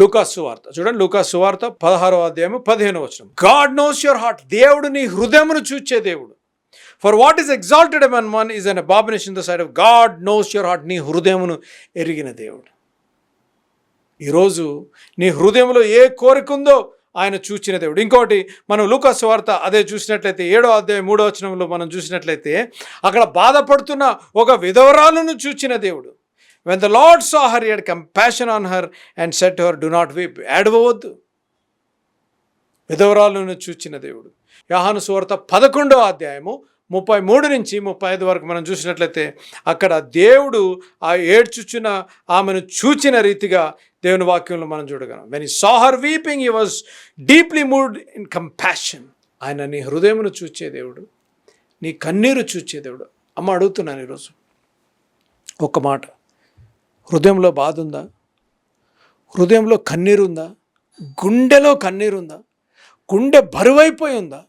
లూకాస్ సువార్త చూడండి లూకాస్ సువార్త పదహారో అధ్యాయం పదిహేను వచనం. గాడ్ నోస్ యువర్ హార్ట్ దేవుడు నీ హృదయమును చూచే దేవుడు. For what is exalted among men is an abomination the sight of God knows your heart నీ హృదయమును ఎరిగిన దేవుడు. ఈరోజు నీ హృదయంలో ఏ కోరిక ఉందో ఆయన చూచిన దేవుడు. ఇంకోటి మనం లూకాస్ వార్త అదే చూసినట్లయితే ఏడో అధ్యాయం మూడో వచనంలో మనం చూసినట్లయితే అక్కడ బాధపడుతున్న ఒక విధవరాలను చూచిన దేవుడు. When the Lord saw her he had compassion on her and said her do not weep ఏడవద్దు విధవరాలను చూచిన దేవుడు. యాహాను సువార్త పదకొండో అధ్యాయము ముప్పై మూడు నుంచి ముప్పై ఐదు వరకు మనం చూసినట్లయితే అక్కడ దేవుడు ఆ ఏడ్చుచున్న ఆమెను చూచిన రీతిగా దేవుని వాక్యంలో మనం చూడగలం. When he saw her weeping he was deeply moved in compassion ఆయన నీ హృదయమును చూచే దేవుడు నీ కన్నీరు చూచే దేవుడు. అమ్మ అడుగుతున్నాను ఈరోజు ఒక మాట. హృదయంలో బాధ ఉందా? హృదయంలో కన్నీరు ఉందా గుండెలో కన్నీరు ఉందా గుండె బరువైపోయి ఉందా?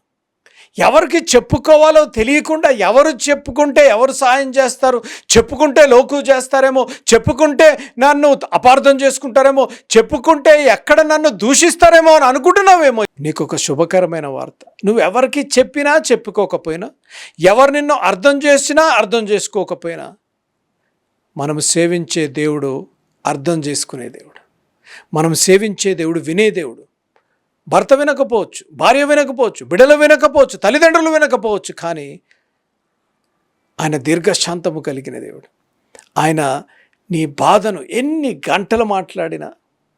ఎవరికి చెప్పుకోవాలో తెలియకుండా ఎవరు చెప్పుకుంటే ఎవరు సాయం చేస్తారు? చెప్పుకుంటే లోకు చేస్తారేమో? చెప్పుకుంటే నన్ను అపార్థం చేసుకుంటారేమో? చెప్పుకుంటే ఎక్కడ నన్ను దూషిస్తారేమో అని అనుకుంటున్నావేమో? నీకు ఒక శుభకరమైన వార్త. నువ్వు ఎవరికి చెప్పినా చెప్పుకోకపోయినా ఎవరు నిన్ను అర్థం చేసినా అర్థం చేసుకోకపోయినా మనం సేవించే దేవుడు అర్థం చేసుకునే దేవుడు. మనం సేవించే దేవుడు వినే దేవుడు. భర్త వినకపోవచ్చు భార్య వినకపోవచ్చు బిడలు వినకపోవచ్చు తల్లిదండ్రులు వినకపోవచ్చు కానీ ఆయన దీర్ఘశాంతము కలిగిన దేవుడు. ఆయన నీ బాధను ఎన్ని గంటలు మాట్లాడినా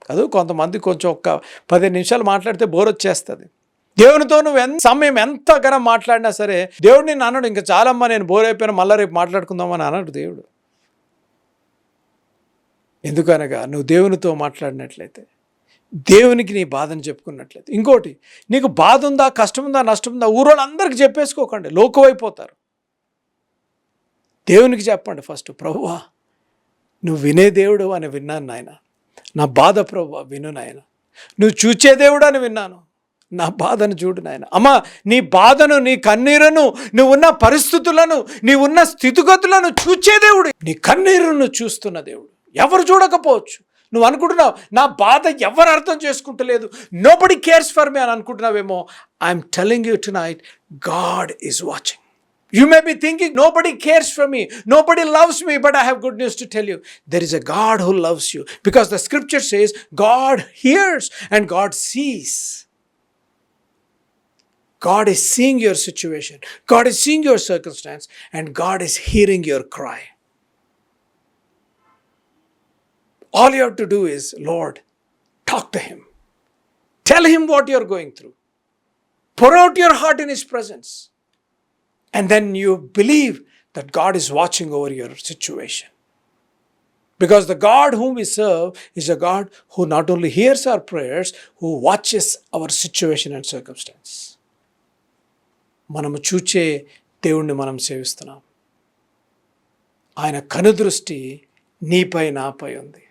కాదు కొంతమంది కొంచెం ఒక్క పదిహేను నిమిషాలు మాట్లాడితే బోర్ వచ్చేస్తుంది దేవునితో నువ్వు ఎంత సమయం ఎంత గనం మాట్లాడినా సరే దేవుడు నేను అన్నాడు ఇంకా చాలమ్మా నేను బోర్ అయిపోయినా మళ్ళీ రేపు మాట్లాడుకుందామని అన్నాడు దేవుడు. ఎందుకనగా నువ్వు దేవునితో మాట్లాడినట్లయితే దేవునికి నీ బాధను చెప్పుకున్నట్లయితే. ఇంకోటి నీకు బాధ ఉందా కష్టం ఉందా నష్టం ఉందా ఊరోళ్ళందరికీ చెప్పేసుకోకండి లోకమైపోతారు దేవునికి చెప్పండి ఫస్ట్ ప్రభువా నువ్వు వినే దేవుడు అని విన్నాను నాయన. నా బాధ ప్రభు విను నాయన. నువ్వు చూచే దేవుడు అని విన్నాను. నా బాధను చూడు నాయన. అమ్మా నీ బాధను నీ కన్నీరును నువ్వున్న పరిస్థితులను నీవున్న స్థితిగతులను చూచే దేవుడు. నీ కన్నీరును చూస్తున్న దేవుడు. ఎవరు చూడకపోవచ్చు. నువ్వు అనుకుంటున్నావు నా బాధ ఎవరు అర్థం చేసుకుంటలేదు. Nobody cares for me అని అనుకుంటున్నావేమో. I'm telling you tonight God is watching you maybe thinking nobody cares for me nobody loves me but I have good news to tell you there is a God who loves you because the scripture says God hears and God sees God is seeing your situation, God is seeing your circumstance, and God is hearing your cry. All you have to do is, Lord, talk to Him. Tell Him what you're going through. Pour out your heart in His presence. And then you believe that God is watching over your situation. Because the God whom we serve is a God who not only hears our prayers, who watches our situation and circumstance. మనము చూచే దేవుణ్ణి మనం సేవిస్తున్నాం ఆయన కనుదృష్టి నీపై నాపై ఉంది